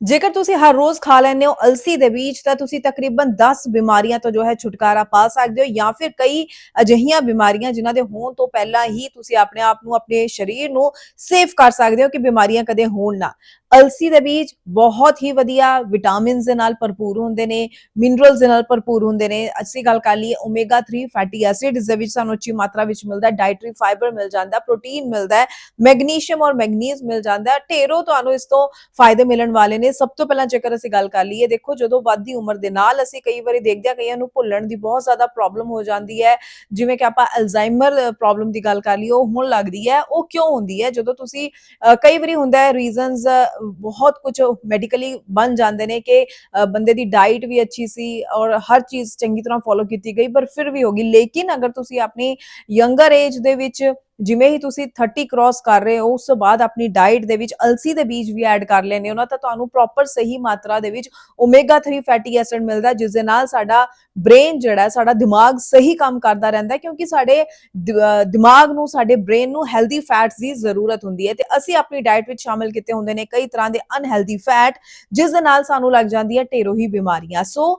ਜੇਕਰ ਤੁਸੀਂ ਹਰ ਰੋਜ਼ ਖਾ ਲੈਂਦੇ ਹੋ ਅਲਸੀ ਦੇ ਬੀਜ, ਤਾਂ ਤੁਸੀਂ ਤਕਰੀਬਨ 10 ਬਿਮਾਰੀਆਂ ਤੋਂ ਜੋ ਹੈ ਛੁਟਕਾਰਾ ਪਾ ਸਕਦੇ ਹੋ ਜਾਂ ਫਿਰ ਕਈ ਅਜਿਹੀਆਂ ਬਿਮਾਰੀਆਂ ਜਿਨ੍ਹਾਂ ਦੇ ਹੋਣ ਤੋਂ ਪਹਿਲਾਂ ਹੀ ਤੁਸੀਂ ਆਪਣੇ ਆਪ ਨੂੰ, ਆਪਣੇ ਸਰੀਰ ਨੂੰ ਸੇਫ ਕਰ ਸਕਦੇ ਹੋ ਕਿ ਬਿਮਾਰੀਆਂ ਕਦੇ ਹੋਣ ਨਾ। ਅਲਸੀ ਦੇ ਬੀਜ ਬਹੁਤ ਹੀ ਵਧੀਆ ਵਿਟਾਮਿਨਸ ਦੇ ਨਾਲ ਭਰਪੂਰ ਹੁੰਦੇ ਨੇ, ਮਿਨਰਲਸ ਦੇ ਨਾਲ ਭਰਪੂਰ ਹੁੰਦੇ ਨੇ। ਅਸੀਂ ਗੱਲ ਕਰ ਲਈਏ ਓਮੇਗਾ 3 ਫੈਟੀ ਐਸਿਡਸ ਦੇ ਵਿੱਚ ਸਾਨੂੰ ਅੱਛੀ ਮਾਤਰਾ ਵਿੱਚ ਮਿਲਦਾ ਹੈ ਡਾਈਟਰੀ ਫਾਈਬਰ ਮਿਲ ਜਾਂਦਾ ਪ੍ਰੋਟੀਨ ਮਿਲਦਾ ਮੈਗਨੀਸ਼ੀਅਮ ਔਰ ਮੈਗਨੀਜ਼ ਮਿਲ ਜਾਂਦਾ ਹੈ। ਢੇਰੋਂ ਤੁਹਾਨੂੰ ਇਸ ਤੋਂ ਫਾਇਦੇ ਮਿਲਣ ਵਾਲੇ ਨੇ। ਸਭ ਤੋਂ ਪਹਿਲਾਂ ਜੇਕਰ ਅਸੀਂ ਗੱਲ ਕਰ ਲਈਏ, ਦੇਖੋ ਜਦੋਂ ਵੱਧਦੀ ਉਮਰ ਦੇ ਨਾਲ ਅਸੀਂ ਕਈ ਵਾਰੀ ਦੇਖਦੇ ਹਾਂ, ਕਈਆਂ ਨੂੰ ਭੁੱਲਣ ਦੀ ਬਹੁਤ ਜ਼ਿਆਦਾ ਪ੍ਰੋਬਲਮ ਹੋ ਜਾਂਦੀ ਹੈ। ਜਿਵੇਂ ਕਿ ਆਪਾਂ ਅਲਜ਼ਾਈਮਰ ਪ੍ਰੋਬਲਮ ਦੀ ਗੱਲ ਕਰ ਲਈਏ, ਉਹ ਹੁਣ ਲੱਗਦੀ ਹੈ, ਉਹ ਕਿਉਂ ਹੁੰਦੀ ਹੈ? ਜਦੋਂ ਤੁਸੀਂ ਕਈ ਵਾਰੀ ਹੁੰਦਾ ਹੈ ਰੀਜ਼ਨਸ ਬਹੁਤ ਕੁਝ ਮੈਡੀਕਲੀ ਬਣ ਜਾਂਦੇ ਨੇ ਕਿ ਅ, ਬੰਦੇ ਦੀ ਡਾਈਟ ਵੀ ਅੱਛੀ ਸੀ ਔਰ ਹਰ ਚੀਜ਼ ਚੰਗੀ ਤਰ੍ਹਾਂ ਫੋਲੋ ਕੀਤੀ ਗਈ ਪਰ ਫਿਰ ਵੀ ਹੋਗੀ ਲੇਕਿਨ ਅਗਰ ਤੁਸੀਂ ਆਪਣੀ ਯੰਗਰ ਏਜ ਦੇ ਵਿੱਚ ਜਿਵੇਂ ਹੀ ਤੁਸੀਂ 30 ਕ੍ਰਾਸ ਕਰ ਰਹੇ ਹੋ ਉਸ ਤੋਂ ਬਾਅਦ ਆਪਣੀ ਡਾਈਟ ਦੇ ਵਿੱਚ ਅਲਸੀ ਦੇ ਬੀਜ ਵੀ ਐਡ ਕਰ ਲੈਣੇ ਹੋ ਤਾਂ ਤੁਹਾਨੂੰ ਪ੍ਰੋਪਰ ਸਹੀ ਮਾਤਰਾ ਦੇ ਵਿੱਚ ਓਮੇਗਾ 3 ਫੈਟੀ ਐਸਿਡ ਮਿਲਦਾ ਹੈ, ਜਿਸ ਦੇ ਨਾਲ ਸਾਡਾ ਬ੍ਰੇਨ ਜਿਹੜਾ ਸਾਡਾ ਦਿਮਾਗ ਸਹੀ ਕੰਮ ਕਰਦਾ ਰਹਿੰਦਾ ਕਿਉਂਕਿ ਸਾਡੇ ਦਿਮਾਗ ਨੂੰ ਸਾਡੇ ਬ੍ਰੇਨ ਨੂੰ ਹੈਲਦੀ ਫੈਟਸ ਦੀ ਜ਼ਰੂਰਤ ਹੁੰਦੀ ਹੈ। ਤੇ ਅਸੀਂ ਆਪਣੀ ਡਾਈਟ ਵਿੱਚ ਸ਼ਾਮਿਲ ਕੀਤੇ ਹੁੰਦੇ ਨੇ ਕਈ ਤਰ੍ਹਾਂ ਦੇ ਅਨਹੈਲਦੀ ਫੈਟ ਜਿਸ ਦੇ ਨਾਲ ਸਾਨੂੰ ਲੱਗ ਜਾਂਦੀ ਹੈ ਢੇਰੋਂ ਹੀ ਬਿਮਾਰੀਆਂ। ਸੋ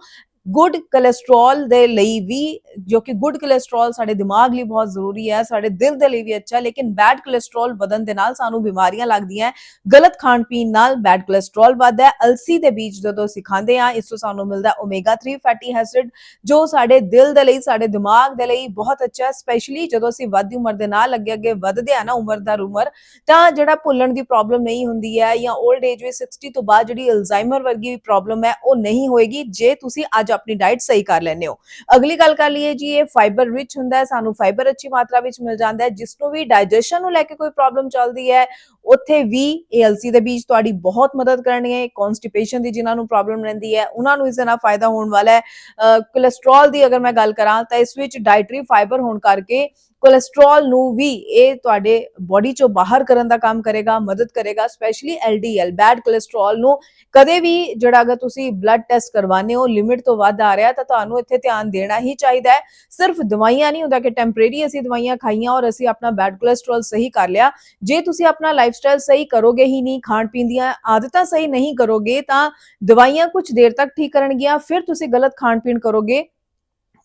ਗੁੱਡ ਕੋਲੇਸਟ੍ਰੋਲ ਦੇ ਲਈ ਵੀ, ਜੋ ਕਿ ਗੁੱਡ ਕੋਲੇਸਟ੍ਰੋਲ ਸਾਡੇ ਦਿਮਾਗ ਲਈ ਬਹੁਤ ਜ਼ਰੂਰੀ ਹੈ, ਸਾਡੇ ਦਿਲ ਦੇ ਲਈ ਵੀ ਅੱਛਾ, ਲੇਕਿਨ ਬੈਡ ਕੋਲੇਸਟ੍ਰੋਲ ਵਧਣ ਦੇ ਨਾਲ ਸਾਨੂੰ ਬਿਮਾਰੀਆਂ ਲੱਗਦੀਆਂ ਗਲਤ ਖਾਣ ਪੀਣ ਨਾਲ ਬੈਡ ਕੋਲੇਸਟ੍ਰੋਲ ਵੱਧਦਾ ਹੈ। ਅਲਸੀ ਦੇ ਬੀਜ ਜਦੋਂ ਅਸੀਂ ਖਾਂਦੇ ਹਾਂ, ਇਸ ਤੋਂ ਸਾਨੂੰ ਮਿਲਦਾ ਓਮੇਗਾ 3 ਫੈਟੀ ਐਸਿਡ ਜੋ ਸਾਡੇ ਦਿਲ ਦੇ ਲਈ, ਸਾਡੇ ਦਿਮਾਗ ਦੇ ਲਈ ਬਹੁਤ ਅੱਛਾ ਹੈ। ਸਪੈਸ਼ਲੀ ਜਦੋਂ ਅਸੀਂ ਵੱਧਦੀ ਉਮਰ ਦੇ ਨਾਲ ਅੱਗੇ ਅੱਗੇ ਵੱਧਦੇ ਆ ਨਾ, ਉਮਰ ਦਾ ਉਮਰ, ਤਾਂ ਜਿਹੜਾ ਭੁੱਲਣ ਦੀ ਪ੍ਰੋਬਲਮ ਨਹੀਂ ਹੁੰਦੀ ਹੈ ਜਾਂ 올ਡ ਏਜ ਵਿੱਚ 60 ਤੋਂ ਬਾਅਦ ਜਿਹੜੀ ਅਲਜ਼ਾਈਮਰ ਵਰਗੀ ਪ੍ਰੋਬਲਮ ਹੈ, ਉਹ ਨਹੀਂ ਹੋਏਗੀ। ਜੇ ਤੁਸੀਂ ਅੱਜ ਆਪਣੀ ਡਾਈਟ ਸਹੀ ਕਰ ਲੈਂਦੇ ਹੋ। ਅਗਲੀ ਗੱਲ ਕਰ ਲਈਏ ਜੀ, ਇਹ ਫਾਈਬਰ ਰਿਚ ਹੁੰਦਾ ਹੈ, ਸਾਨੂੰ ਫਾਈਬਰ ਅੱਛੀ ਮਾਤਰਾ ਵਿੱਚ ਮਿਲ ਜਾਂਦਾ ਹੈ ਜਿਸ ਨੂੰ ਵੀ ਡਾਈਜੈਸ਼ਨ ਨੂੰ ਲੈ ਕੇ ਕੋਈ ਪ੍ਰੋਬਲਮ ਚੱਲਦੀ ਹੈ ਉੱਥੇ ਵੀ ਇਹ ਅਲਸੀ ਦੇ ਬੀਜ ਤੁਹਾਡੀ ਬਹੁਤ ਮਦਦ ਕਰਨਗੇ ਕਨਸਟੀਪੇਸ਼ਨ ਦੀ ਜਿਨ੍ਹਾਂ ਨੂੰ ਪ੍ਰੋਬਲਮ ਰਹਿੰਦੀ ਹੈ, ਉਹਨਾਂ ਨੂੰ ਇਸ ਦੇ ਨਾਲ ਫਾਇਦਾ ਹੋਣ ਵਾਲਾ ਹੈ। ਕੋਲੇਸਟ੍ਰੋਲ ਦੀ ਅਗਰ ਮੈਂ ਗੱਲ ਕਰਾਂ ਤਾਂ ਇਸ ਵਿੱਚ ਡਾਈਟਰੀ ਫਾਈਬਰ ਹੋਣ ਕਰਕੇ ਕੋਲੇਸਟ੍ਰੋਲ ਨੂੰ ਵੀ ਇਹ ਤੁਹਾਡੇ ਬਾਡੀ ਚੋਂ ਬਾਹਰ ਕਰਨ ਦਾ ਕੰਮ ਕਰੇਗਾ, ਮਦਦ ਕਰੇਗਾ ਸਪੈਸ਼ਲੀ LDL ਬੈਡ ਕੋਲੇਸਟ੍ਰੋਲ ਨੂੰ ਕਦੇ ਵੀ ਜਿਹੜਾ ਅਗਰ ਤੁਸੀਂ ਬਲੱਡ ਟੈਸਟ ਕਰਵਾਉਂਦੇ ਹੋ ਲਿਮਿਟ ਤੋਂ ਵੱਧ ਆ ਰਿਹਾ ਤਾਂ ਤੁਹਾਨੂੰ ਇੱਥੇ ਧਿਆਨ ਦੇਣਾ ਹੀ ਚਾਹੀਦਾ ਹੈ। ਸਿਰਫ ਦਵਾਈਆਂ ਨਹੀਂ ਹੁੰਦਾ ਕਿ ਟੈਂਪਰੇਰੀ ਅਸੀਂ ਦਵਾਈਆਂ ਖਾਈਆਂ ਔਰ ਅਸੀਂ ਆਪਣਾ ਬੈਡ ਕੋਲੇਸਟ੍ਰੋਲ ਸਹੀ ਕਰ ਲਿਆ। ਜੇ ਤੁਸੀਂ ਆਪਣਾ ਲਾਈਫ ਲਾਈਫਸਟਾਈਲ ਸਹੀ ਕਰੋਗੇ ਹੀ ਨਹੀਂ, ਖਾਣ ਪੀਣ ਦੀਆਂ ਆਦਤਾਂ ਸਹੀ ਨਹੀਂ ਕਰੋਗੇ ਤਾਂ ਦਵਾਈਆਂ ਕੁਝ ਦੇਰ ਤੱਕ ਠੀਕ ਕਰਨਗੀਆਂ, ਫਿਰ ਤੁਸੀਂ ਗਲਤ ਖਾਣ ਪੀਣ ਕਰੋਗੇ,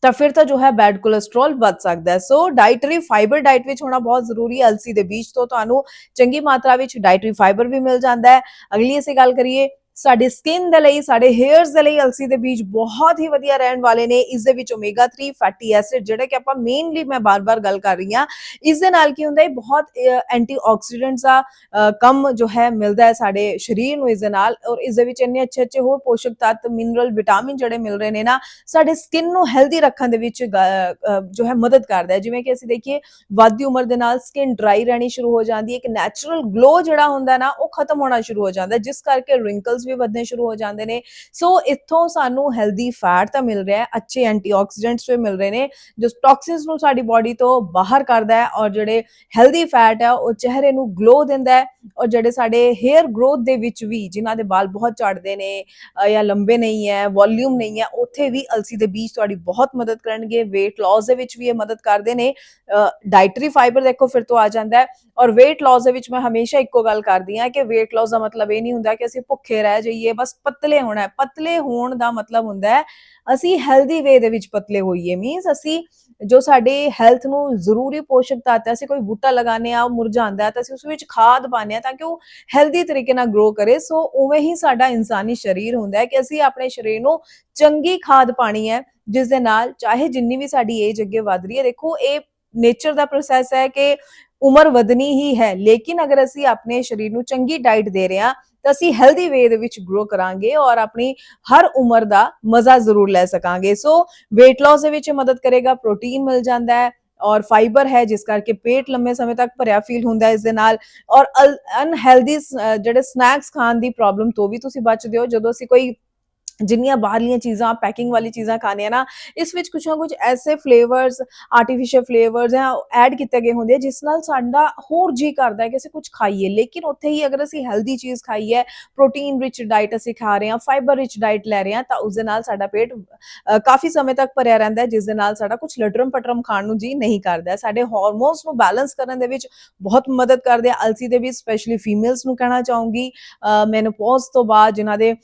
ਤਾਂ ਫਿਰ ਤਾਂ ਜੋ ਹੈ ਬੈਡ ਕੋਲੇਸਟ੍ਰੋਲ ਵੱਧ ਸਕਦਾ ਹੈ। ਸੋ ਡਾਈਟਰੀ ਫਾਈਬਰ ਡਾਈਟ ਵਿੱਚ ਹੋਣਾ ਬਹੁਤ ਜ਼ਰੂਰੀ ਹੈ। ਅਲਸੀ ਦੇ ਬੀਜ ਤੋਂ ਤੁਹਾਨੂੰ ਚੰਗੀ ਮਾਤਰਾ ਵਿੱਚ ਡਾਈਟਰੀ ਫਾਈਬਰ ਵੀ ਮਿਲ ਜਾਂਦਾ ਹੈ। ਅਗਲੀ ਅਸੀਂ ਗੱਲ ਕਰੀਏ ਸਾਡੀ ਸਕਿਨ ਦੇ ਲਈ ਸਾਡੇ ਹੇਅਰਸ ਦੇ ਲਈ ਅਲਸੀ ਦੇ ਬੀਜ ਬਹੁਤ ਹੀ ਵਧੀਆ ਰਹਿਣ ਵਾਲੇ ਨੇ। ਇਸ ਦੇ ਵਿੱਚ ਓਮੇਗਾ 3 ਫੈਟੀ ਐਸਿਡ ਜਿਹੜੇ ਕਿ ਆਪਾਂ ਮੇਨਲੀ ਮੈਂ ਬਾਰ-ਬਾਰ ਗੱਲ ਕਰ ਰਹੀ ਹਾਂ। ਇਸ ਦੇ ਨਾਲ ਕੀ ਹੁੰਦਾ ਹੈ ਬਹੁਤ ਐਂਟੀਆਕਸੀਡੈਂਟਸ ਦਾ ਅ, ਕੰਮ ਜੋ ਹੈ ਮਿਲਦਾ ਹੈ ਸਾਡੇ ਸਰੀਰ ਨੂੰ ਇਸ ਦੇ ਨਾਲ ਔਰ ਇਸ ਦੇ ਵਿੱਚ ਇੰਨੇ ਅੱਛੇ-ਅੱਛੇ ਹੋਰ ਪੋਸ਼ਕ ਤੱਤ ਮਿਨਰਲ ਵਿਟਾਮਿਨ ਜਿਹੜੇ ਮਿਲ ਰਹੇ ਨੇ ਨਾ ਸਾਡੇ ਸਕਿਨ ਨੂੰ ਹੈਲਦੀ ਰੱਖਣ ਦੇ ਵਿੱਚ ਗ- ਜੋ ਹੈ ਮਦਦ ਕਰਦਾ ਹੈ। ਜਿਵੇਂ ਕਿ ਅਸੀਂ ਦੇਖੀਏ ਵੱਧਦੀ ਉਮਰ ਦੇ ਨਾਲ ਸਕਿਨ ਡਰਾਈ ਰਹਿਣੀ ਸ਼ੁਰੂ ਹੋ ਜਾਂਦੀ ਹੈ। ਇੱਕ ਨੈਚੁਰਲ ਗਲੋ ਜਿਹੜਾ ਹੁੰਦਾ ਨਾ ਉਹ ਖਤਮ ਹੋਣਾ ਸ਼ੁਰੂ ਹੋ ਜਾਂਦਾ ਜਿਸ ਕਰਕੇ ਰਿੰਕਲਸ ਵੀ ਵਧਣੇ ਸ਼ੁਰੂ ਹੋ ਜਾਂਦੇ ਨੇ। ਸੋ ਇੱਥੋਂ ਸਾਨੂੰ ਹੈਲਦੀ ਫੈਟ ਤਾਂ ਮਿਲ ਰਿਹਾ ਹੈ, ਅੱਛੇ ਐਂਟੀਆਕਸੀਡੈਂਟਸ ਵੀ ਮਿਲ ਰਹੇ ਨੇ, ਜੋ ਟੌਕਸਿਨਸ ਨੂੰ ਸਾਡੀ ਬਾਡੀ ਤੋਂ ਬਾਹਰ ਕਰਦਾ ਹੈ ਔਰ ਜਿਹੜੇ ਹੈਲਦੀ ਫੈਟ ਹੈ, ਉਹ ਚਿਹਰੇ ਨੂੰ ਗਲੋ ਦਿੰਦਾ ਹੈ ਔਰ ਜਿਹੜੇ ਸਾਡੇ ਹੇਅਰ ਗਰੋਥ ਦੇ ਵਿੱਚ ਵੀ, ਜਿਨ੍ਹਾਂ ਦੇ ਵਾਲ ਬਹੁਤ ਝੜਦੇ ਨੇ ਜਾਂ ਲੰਬੇ ਨਹੀਂ ਹੈ ਵੋਲਿਊਮ ਨਹੀਂ ਹੈ, ਉੱਥੇ ਵੀ ਅਲਸੀ ਦੇ ਬੀਜ ਤੁਹਾਡੀ ਬਹੁਤ ਮਦਦ ਕਰਨਗੇ, weight loss ਦੇ ਵਿੱਚ ਵੀ ਇਹ ਮਦਦ ਕਰਦੇ ਨੇ। ਡਾਈਟਰੀ ਫਾਈਬਰ ਦੇਖੋ ਫਿਰ ਤੋਂ ਆ ਜਾਂਦਾ ਹੈ ਔਰ weight loss ਦੇ ਵਿੱਚ ਮੈਂ ਹਮੇਸ਼ਾ ਇੱਕੋ ਗੱਲ ਕਰਦੀ ਹਾਂ ਕਿ weight loss ਦਾ ਮਤਲਬ ਇਹ ਨਹੀਂ ਹੁੰਦਾ ਕਿ ਅਸੀਂ ਭੁੱਖੇ ਰਹਿ ਜਾਈਏ, ਬਸ ਪਤਲੇ ਹੋਣਾ ਹੈ। ਪਤਲੇ ਹੋਣ ਦਾ ਮਤਲਬ ਹੁੰਦਾ ਹੈ, ਅਸੀਂ ਹੈਲਦੀ ਵੇ ਦੇ ਵਿੱਚ ਪਤਲੇ ਹੋਈਏ। ਮੀਨਸ ਅਸੀਂ ਜੋ ਸਾਡੇ ਹੈਲਥ ਨੂੰ ਜ਼ਰੂਰੀ ਪੋਸ਼ਕ ਤੱਤ ਹੈ, ਅਸੀਂ ਕੋਈ ਬੂਟਾ ਲਗਾਉਂਦੇ ਆ ਉਹ ਮੁਰਝਾਉਂਦਾ ਹੈ, ਤਾਂ ਅਸੀਂ ਉਸ ਵਿੱਚ ਖਾਦ ਪਾਉਂਦੇ ਆ ਤਾਂ ਕਿ ਉਹ ਹੈਲਦੀ ਤਰੀਕੇ ਨਾਲ ਗਰੋ ਕਰੇ। ਸੋ ਉਵੇਂ ਹੀ ਸਾਡਾ ਇਨਸਾਨੀ ਸਰੀਰ ਹੁੰਦਾ ਹੈ ਕਿ ਅਸੀਂ ਆਪਣੇ ਸਰੀਰ ਨੂੰ ਚੰਗੀ ਖਾਦ ਪਾਣੀ ਹੈ, ਜਿਸ ਦੇ ਨਾਲ ਚਾਹੇ ਜਿੰਨੀ ਵੀ ਸਾਡੀ ਏਜ ਅੱਗੇ ਵਧ ਰਹੀ ਹੈ, ਦੇਖੋ ਇਹ ਨੇਚਰ ਦਾ ਪ੍ਰੋਸੈਸ ਹੈ ਕਿ ਉਮਰ ਵਧਣੀ ਹੀ ਹੈ, ਲੇਕਿਨ ਅਗਰ ਅਸੀਂ ਆਪਣੇ ਸਰੀਰ ਨੂੰ ਚੰਗੀ ਡਾਈਟ ਦੇ ਰਹੇ ਹਾਂ ਤਾਂ ਅਸੀਂ ਹੈਲਦੀ ਵੇ ਦੇ ਵਿੱਚ ਗਰੋ ਕਰਾਂਗੇ ਔਰ ਆਪਣੀ ਹਰ ਉਮਰ ਦਾ ਮਜ਼ਾ ਜ਼ਰੂਰ ਲੈ ਸਕਾਂਗੇ। ਸੋ weight loss ਦੇ ਵਿੱਚ ਇਹ ਮਦਦ ਕਰੇਗਾ ਪ੍ਰੋਟੀਨ ਮਿਲ ਜਾਂਦਾ ਹੈ ਔਰ ਫਾਈਬਰ ਹੈ, ਜਿਸ ਕਰਕੇ ਪੇਟ ਲੰਮੇ ਸਮੇਂ ਤੱਕ ਭਰਿਆ ਫੀਲ ਹੁੰਦਾ ਹੈ ਇਸ ਦੇ ਨਾਲ ਔਰ ਅਨਹੈਲਦੀ ਜਿਹੜੇ ਸਨੈਕਸ ਖਾਣ ਦੀ ਪ੍ਰੋਬਲਮ ਤੋਂ ਵੀ ਤੁਸੀਂ ਬਚਦੇ ਹੋ। ਜਦੋਂ ਅਸੀਂ ਕੋਈ ਜਿੰਨੀਆਂ ਬਾਹਰਲੀਆਂ ਚੀਜ਼ਾਂ ਪੈਕਿੰਗ ਵਾਲੀ ਚੀਜ਼ਾਂ ਖਾਣੇ ਆ ਨਾ, ਇਸ ਵਿੱਚ ਕੁਝ ਨਾ ਕੁਝ ਐਸੇ ਫਲੇਵਰਸ ਆਰਟੀਫੀਸ਼ੀਅਲ ਫਲੇਵਰਸ ਹੈ ਐਡ ਕੀਤੇ ਗਏ ਹੁੰਦੇ ਆ, ਜਿਸ ਨਾਲ ਸਾਡਾ ਹੋਰ ਜੀ ਕਰਦਾ ਹੈ ਕਿ ਅਸੀਂ ਕੁਝ ਖਾਈਏ। ਲੇਕਿਨ ਉੱਥੇ ਹੀ ਅਗਰ ਅਸੀਂ ਹੈਲਦੀ ਚੀਜ਼ ਖਾਈਏ ਪ੍ਰੋਟੀਨ ਰਿਚ ਡਾਈਟ ਅਸੀਂ ਖਾ ਰਹੇ ਹਾਂ ਫਾਈਬਰ ਰਿਚ ਡਾਈਟ ਲੈ ਰਹੇ ਹਾਂ, ਤਾਂ ਉਸ ਦੇ ਨਾਲ ਸਾਡਾ ਪੇਟ ਕਾਫੀ ਸਮੇਂ ਤੱਕ ਭਰਿਆ ਰਹਿੰਦਾ ਹੈ ਜਿਸ ਦੇ ਨਾਲ ਸਾਡਾ ਕੁਝ ਲਟਰਮ ਪਟਰਮ ਖਾਣ ਨੂੰ ਜੀ ਨਹੀਂ ਕਰਦਾ ਸਾਡੇ ਹਾਰਮੋਨਸ ਨੂੰ ਬੈਲੈਂਸ ਕਰਨ ਦੇ ਵਿੱਚ ਬਹੁਤ ਮਦਦ ਕਰਦੇ ਆ। ਅਲਸੀ ਦੇ ਵੀ ਸਪੈਸ਼ਲੀ ਫੀਮੇਲਸ ਨੂੰ ਕਹਿਣਾ ਚਾਹੂੰਗੀ। ਮੈਨੋਪੌਜ਼ ਤੋਂ ਬਾਅਦ ਜਿਨ੍ਹਾਂ ਦੇ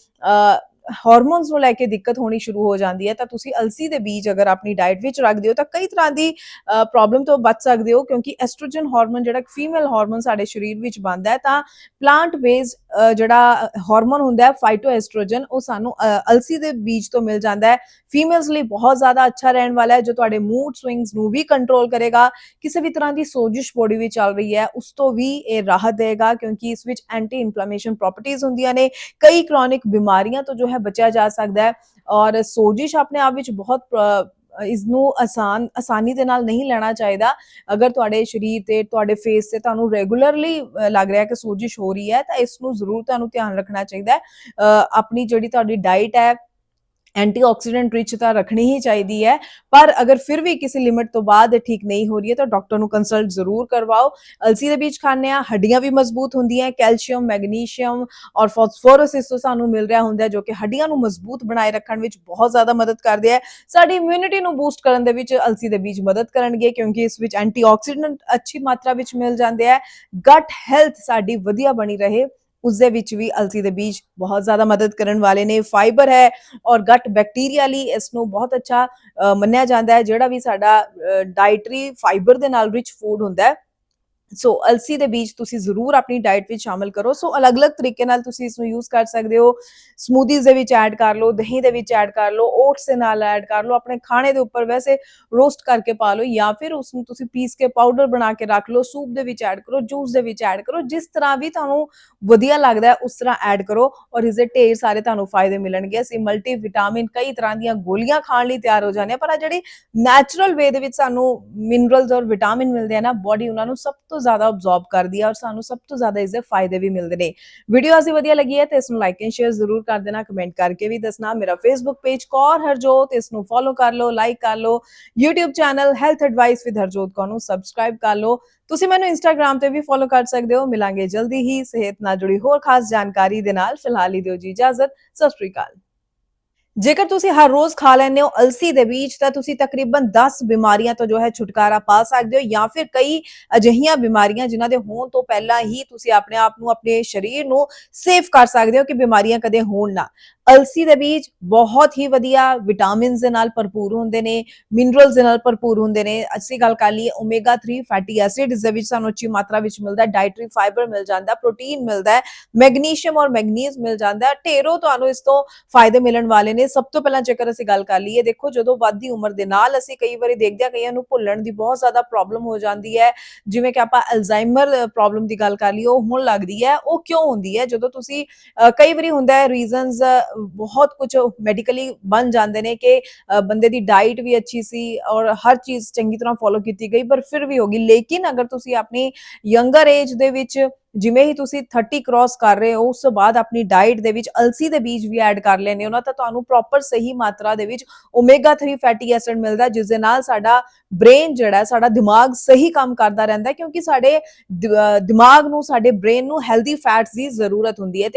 ਹਾਰਮੋਨਸ ਨੂੰ ਲੈ ਕੇ ਦਿੱਕਤ ਹੋਣੀ ਸ਼ੁਰੂ ਹੋ ਜਾਂਦੀ ਹੈ, ਤਾਂ ਤੁਸੀਂ ਅਲਸੀ ਦੇ ਬੀਜ ਅਗਰ ਆਪਣੀ ਡਾਈਟ ਵਿੱਚ ਰੱਖਦੇ ਹੋ ਤਾਂ ਕਈ ਤਰ੍ਹਾਂ ਦੀ ਪ੍ਰੋਬਲਮ ਤੋਂ ਬਚ ਸਕਦੇ ਹੋ ਕਿਉਂਕਿ ਐਸਟ੍ਰੋਜਨ ਹਾਰਮੋਨ ਜਿਹੜਾ ਫੀਮੇਲ ਹਾਰਮੋਨ ਸਾਡੇ ਸਰੀਰ ਵਿੱਚ ਬਣਦਾ ਹੈ, ਤਾਂ ਪਲਾਂਟ ਬੇਸਡ ਜਿਹੜਾ ਹਾਰਮੋਨ ਹੁੰਦਾ ਹੈ ਫਾਈਟੋਐਸਟ੍ਰੋਜਨ ਉਹ ਸਾਨੂੰ ਅਲਸੀ ਦੇ ਬੀਜ ਤੋਂ ਮਿਲ ਜਾਂਦਾ ਹੈ। ਫੀਮੇਲਸ ਲਈ ਬਹੁਤ ਜ਼ਿਆਦਾ ਅੱਛਾ ਰਹਿਣ ਵਾਲਾ ਹੈ, ਜੋ ਤੁਹਾਡੇ ਮੂਡ ਸਵਿੰਗਸ ਨੂੰ ਵੀ ਕੰਟਰੋਲ ਕਰੇਗਾ, ਕਿਸੇ ਵੀ ਤਰ੍ਹਾਂ ਦੀ ਸੋਜਿਸ਼ ਬੋਡੀ ਵਿੱਚ ਚੱਲ ਰਹੀ ਹੈ, ਉਸ ਤੋਂ ਵੀ ਇਹ ਰਾਹਤ ਦੇਗਾ, ਕਿਉਂਕਿ ਇਸ ਵਿੱਚ ਐਂਟੀ ਇਨਫਲੇਮੇਸ਼ਨ ਪ੍ਰੋਪਰਟੀਆਂ ਹੁੰਦੀਆਂ ਨੇ। ਕਈ ਕ੍ਰੋਨਿਕ ਬਿਮਾਰੀਆਂ ਤੋਂ ਜੋ ਹੈ ਬਚਿਆ ਜਾ ਸਕਦਾ ਹੈ, ਔਰ ਸੋਜਿਸ਼ ਆਪਣੇ ਆਪ ਵਿੱਚ ਬਹੁਤ ਇਸ ਨੂੰ ਆਸਾਨ, ਆਸਾਨੀ ਦੇ ਨਾਲ ਨਹੀਂ ਲੈਣਾ ਚਾਹੀਦਾ। ਅਗਰ ਤੁਹਾਡੇ ਸਰੀਰ ਤੇ, ਤੁਹਾਡੇ ਫੇਸ ਤੇ ਤੁਹਾਨੂੰ ਰੈਗੂਲਰਲੀ ਲੱਗ ਰਿਹਾ ਕਿ ਸੋਜਿਸ਼ ਹੋ ਰਹੀ ਹੈ, ਤਾਂ ਇਸ ਨੂੰ ਜ਼ਰੂਰ ਤੁਹਾਨੂੰ ਧਿਆਨ ਰੱਖਣਾ ਚਾਹੀਦਾ ਹੈ। ਆਪਣੀ ਜਿਹੜੀ ਤੁਹਾਡੀ ਡਾਈਟ ਹੈ ਐਂਟੀਆਕਸੀਡੈਂਟ ਰਿਚ ਤਾਂ ਰੱਖਣੀ ਹੀ ਚਾਹੀਦੀ ਹੈ, ਪਰ ਅਗਰ ਫਿਰ ਵੀ ਕਿਸੇ ਲਿਮਿਟ ਤੋਂ ਬਾਅਦ ਠੀਕ ਨਹੀਂ ਹੋ ਰਹੀ ਹੈ ਤਾਂ ਡਾਕਟਰ ਨੂੰ ਕੰਸਲਟ ਜ਼ਰੂਰ ਕਰਵਾਓ। ਅਲਸੀ ਦੇ ਬੀਜ ਖਾਣੇ ਆ ਹੱਡੀਆਂ ਵੀ ਮਜ਼ਬੂਤ ਹੁੰਦੀਆਂ ਕੈਲਸ਼ੀਅਮ, ਮੈਗਨੀਸ਼ੀਅਮ ਔਰ ਫਾਸਫੋਰਸ ਇਸ ਤੋਂ ਸਾਨੂੰ ਮਿਲ ਰਿਹਾ ਹੁੰਦਾ ਜੋ ਕਿ ਹੱਡੀਆਂ ਨੂੰ ਮਜ਼ਬੂਤ ਬਣਾਏ ਰੱਖਣ ਵਿੱਚ ਬਹੁਤ ਜ਼ਿਆਦਾ ਮਦਦ ਕਰਦੇ ਹੈ। ਸਾਡੀ ਇਮਿਊਨਿਟੀ ਨੂੰ ਬੂਸਟ ਕਰਨ ਦੇ ਵਿੱਚ ਅਲਸੀ ਦੇ ਬੀਜ ਮਦਦ ਕਰਨਗੇ, ਕਿਉਂਕਿ ਇਸ ਵਿੱਚ ਐਂਟੀਆਕਸੀਡੈਂਟ ਅੱਛੀ ਮਾਤਰਾ ਵਿੱਚ ਮਿਲ ਜਾਂਦੇ ਹੈ। ਗਟ ਹੈਲਥ ਸਾਡੀ ਵਧੀਆ ਬਣੀ ਰਹੇ। ਉਸ ਦੇ ਵਿੱਚ ਵੀ ਅਲਸੀ ਦੇ ਬੀਜ ਬਹੁਤ ਜ਼ਿਆਦਾ ਮਦਦ ਕਰਨ ਵਾਲੇ ਨੇ। ਫਾਈਬਰ ਹੈ ਔਰ ਗਟ ਬੈਕਟੀਰੀਆ ਲਈ ਇਸ ਨੂੰ ਬਹੁਤ ਅੱਛਾ ਅ, ਮੰਨਿਆ ਜਾਂਦਾ ਹੈ ਜਿਹੜਾ ਵੀ ਸਾਡਾ ਡਾਈਟਰੀ ਫਾਈਬਰ ਦੇ ਨਾਲ ਰਿਚ ਫੂਡ ਹੁੰਦਾ ਹੈ। ਸੋ ਅਲਸੀ ਦੇ ਬੀਜ ਤੁਸੀਂ ਜ਼ਰੂਰ ਆਪਣੀ ਡਾਈਟ ਵਿੱਚ ਸ਼ਾਮਲ ਕਰੋ ਸੋ ਅਲੱਗ-ਅਲੱਗ ਤਰੀਕੇ ਨਾਲ ਤੁਸੀਂ ਇਸ ਨੂੰ ਯੂਜ਼ ਕਰ ਸਕਦੇ ਹੋ ਸਮੂਦੀਜ਼ ਦੇ ਵਿੱਚ ਐਡ ਕਰ ਲਓ ਦਹੀਂ ਦੇ ਵਿੱਚ ਐਡ ਕਰ ਲਓ ਓਟਸ ਦੇ ਨਾਲ ਐਡ ਕਰ ਲਓ ਆਪਣੇ ਖਾਣੇ ਦੇ ਉੱਪਰ ਵੈਸੇ ਰੋਸਟ ਕਰਕੇ ਪਾ ਲਓ ਜਾਂ ਫਿਰ ਉਸ ਨੂੰ ਤੁਸੀਂ ਪੀਸ ਕੇ ਪਾਊਡਰ ਬਣਾ ਕੇ ਰੱਖ ਲਓ ਸੂਪ ਦੇ ਵਿੱਚ ਐਡ ਕਰੋ ਜੂਸ ਦੇ ਵਿੱਚ ਐਡ ਕਰੋ ਜਿਸ ਤਰ੍ਹਾਂ ਵੀ ਤੁਹਾਨੂੰ ਵਧੀਆ ਲੱਗਦਾ ਹੈ ਉਸ ਤਰ੍ਹਾਂ ਐਡ ਕਰੋ ਔਰ ਇਸ ਦੇ ਢੇਰ ਸਾਰੇ ਤੁਹਾਨੂੰ ਫਾਇਦੇ ਮਿਲਣਗੇ ਅਸੀਂ ਮਲਟੀ ਵਿਟਾਮਿਨ ਕਈ ਤਰ੍ਹਾਂ ਦੀਆਂ ਗੋਲੀਆਂ ਖਾਣ ਲਈ ਤਿਆਰ ਹੋ ਜਾਂਦੇ ਆ ਪਰ ਆ ਜਿਹੜੀ ਨੈਚੁਰਲ ਵੇ ਦੇ ਵਿੱਚ ਸਾਨੂੰ ਮਿਨਰਲਸ ਔਰ ਵਿਟਾਮਿਨ ਮਿਲਦੇ ਆ ਨਾ ਬਾਡੀ ਉਹਨਾਂ ਨੂੰ ਸਭ ਤੋਂ ਜ਼ਿਆਦਾ ਅਬਜ਼ੌਰਬ ਕਰਦੀ ਹੈ ਔਰ ਸਾਨੂੰ ਸਭ ਤੋਂ ਜ਼ਿਆਦਾ ਇਸ ਦੇ ਫਾਇਦੇ ਵੀ ਮਿਲਦੇ ਨੇ। ਵੀਡੀਓ ਅਸੀਂ ਵਧੀਆ ਲੱਗੀ ਹੈ ਤੇ ਇਸ ਨੂੰ ਲਾਈਕ ਐਂਡ ਸ਼ੇਅਰ ਜ਼ਰੂਰ ਕਰ ਦੇਣਾ ਕਮੈਂਟ ਕਰਕੇ ਵੀ ਦੱਸਣਾ। ਮੇਰਾ ਫੇਸਬੁੱਕ ਪੇਜ ਕੌਰ ਹਰਜੋਤ, ਇਸ ਨੂੰ ਫੋਲੋ ਕਰ ਲਓ ਲਾਈਕ ਕਰ ਲਓ। YouTube channel health advice with Harjot Kaur ਨੂੰ ਸਬਸਕ੍ਰਾਈਬ ਕਰ ਲਓ। ਤੁਸੀਂ ਮੈਨੂੰ ਇੰਸਟਾਗ੍ਰam ਤੇ ਵੀ ਫੋਲੋ ਕਰ ਸਕਦੇ ਹੋ। ਮਿਲਾਂਗੇ ਜਲਦੀ ਹੀ। ਸਿਹਤ ਨਾਲ ਜੁੜੀ ਹੋਰ ਖਾਸ ਜਾਣਕਾਰੀ ਦੇ ਨਾਲ। ਫਿਲਹਾਲ ਹੀ ਦਿਓ ਜੀ ਇਜਾਜ਼ਤ। ਸਤਿ ਸ਼੍ਰੀ ਅਕਾਲ। ਜੇਕਰ ਤੁਸੀਂ ਹਰ ਰੋਜ਼ ਖਾ ਲੈਂਦੇ ਹੋ ਅਲਸੀ ਦੇ ਬੀਜ, ਤਾਂ ਤੁਸੀਂ ਤਕਰੀਬਨ 10 ਬਿਮਾਰੀਆਂ ਤੋਂ ਜੋ ਹੈ ਛੁਟਕਾਰਾ ਪਾ ਸਕਦੇ ਹੋ ਜਾਂ ਫਿਰ ਕਈ ਅਜਿਹੀਆਂ ਬਿਮਾਰੀਆਂ ਜਿਨ੍ਹਾਂ ਦੇ ਹੋਣ ਤੋਂ ਪਹਿਲਾਂ ਹੀ ਤੁਸੀਂ ਆਪਣੇ ਆਪ ਨੂੰ, ਆਪਣੇ ਸਰੀਰ ਨੂੰ ਸੇਫ ਕਰ ਸਕਦੇ ਹੋ ਕਿ ਬਿਮਾਰੀਆਂ ਕਦੇ ਹੋਣ ਨਾ। ਅਲਸੀ ਦੇ ਬੀਜ ਬਹੁਤ ਹੀ ਵਧੀਆ ਵਿਟਾਮਿਨਸ ਦੇ ਨਾਲ ਭਰਪੂਰ ਹੁੰਦੇ ਨੇ, ਮਿਨਰਲਸ ਦੇ ਨਾਲ ਭਰਪੂਰ ਹੁੰਦੇ ਨੇ। ਅਸੀਂ ਗੱਲ ਕਰ ਲਈਏ ਓਮੇਗਾ 3 ਫੈਟੀ ਐਸਿਡ ਇਸ ਦੇ ਵਿੱਚ ਸਾਨੂੰ ਅੱਛੀ ਮਾਤਰਾ ਵਿੱਚ ਮਿਲਦਾ ਹੈ ਡਾਈਟਰੀ ਫਾਈਬਰ ਮਿਲ ਜਾਂਦਾ ਪ੍ਰੋਟੀਨ ਮਿਲਦਾ ਹੈ ਮੈਗਨੀਸ਼ੀਅਮ ਔਰ ਮੈਗਨੀਜ਼ ਮਿਲ ਜਾਂਦਾ ਹੈ। ਢੇਰੋਂ ਤੁਹਾਨੂੰ ਇਸ ਤੋਂ ਫਾਇਦੇ ਮਿਲਣ ਵਾਲੇ ਨੇ। ਸਭ ਤੋਂ ਪਹਿਲਾਂ ਜੇਕਰ ਅਸੀਂ ਗੱਲ ਕਰ ਲਈਏ, ਦੇਖੋ ਜਦੋਂ ਵੱਧਦੀ ਉਮਰ ਦੇ ਨਾਲ ਅਸੀਂ ਕਈ ਵਾਰੀ ਦੇਖਦੇ ਹਾਂ ਕਈਆਂ ਨੂੰ ਭੁੱਲਣ ਦੀ ਬਹੁਤ ਜ਼ਿਆਦਾ ਪ੍ਰੋਬਲਮ ਹੋ ਜਾਂਦੀ ਹੈ। ਜਿਵੇਂ ਕਿ ਆਪਾਂ ਅਲਜ਼ਾਈਮਰ ਪ੍ਰੋਬਲਮ ਦੀ ਗੱਲ ਕਰ ਲਈਏ, ਉਹ ਹੁਣ ਲੱਗਦੀ ਹੈ, ਉਹ ਕਿਉਂ ਹੁੰਦੀ ਹੈ? ਜਦੋਂ ਤੁਸੀਂ ਕਈ ਵਾਰੀ ਹੁੰਦਾ ਹੈ ਰੀਜ਼ਨਸ ਬਹੁਤ ਕੁਝ ਮੈਡੀਕਲੀ ਬਣ ਜਾਂਦੇ ਨੇ ਕਿ ਬੰਦੇ ਦੀ ਡਾਈਟ ਵੀ ਅੱਛੀ ਸੀ ਔਰ ਹਰ ਚੀਜ਼ ਚੰਗੀ ਤਰ੍ਹਾਂ ਫੋਲੋ ਕੀਤੀ ਗਈ ਪਰ ਫਿਰ ਵੀ ਹੋਗੀ ਲੇਕਿਨ ਅਗਰ ਤੁਸੀਂ ਆਪਣੀ ਯੰਗਰ ਏਜ ਦੇ ਵਿੱਚ ਜਿਵੇਂ ਹੀ ਤੁਸੀਂ 30 ਕ੍ਰਾਸ ਕਰ ਰਹੇ ਹੋ ਉਸ ਤੋਂ ਬਾਅਦ ਆਪਣੀ ਡਾਈਟ ਦੇ ਵਿੱਚ ਅਲਸੀ ਦੇ ਬੀਜ ਵੀ ਐਡ ਕਰ ਲੈਣੇ ਹੋ ਨਾ ਤਾਂ ਤੁਹਾਨੂੰ ਪ੍ਰੋਪਰ ਸਹੀ ਮਾਤਰਾ ਦੇ ਵਿੱਚ ਓਮੇਗਾ 3 ਫੈਟੀ ਐਸਿਡ ਮਿਲਦਾ ਹੈ, ਜਿਸ ਦੇ ਨਾਲ ਸਾਡਾ ਬ੍ਰੇਨ ਜਿਹੜਾ ਸਾਡਾ ਦਿਮਾਗ ਸਹੀ ਕੰਮ ਕਰਦਾ ਰਹਿੰਦਾ ਕਿਉਂਕਿ ਸਾਡੇ ਦਿਮਾਗ ਨੂੰ ਸਾਡੇ ਬ੍ਰੇਨ ਨੂੰ ਹੈਲਦੀ ਫੈਟਸ ਦੀ ਜ਼ਰੂਰਤ ਹੁੰਦੀ ਹੈ।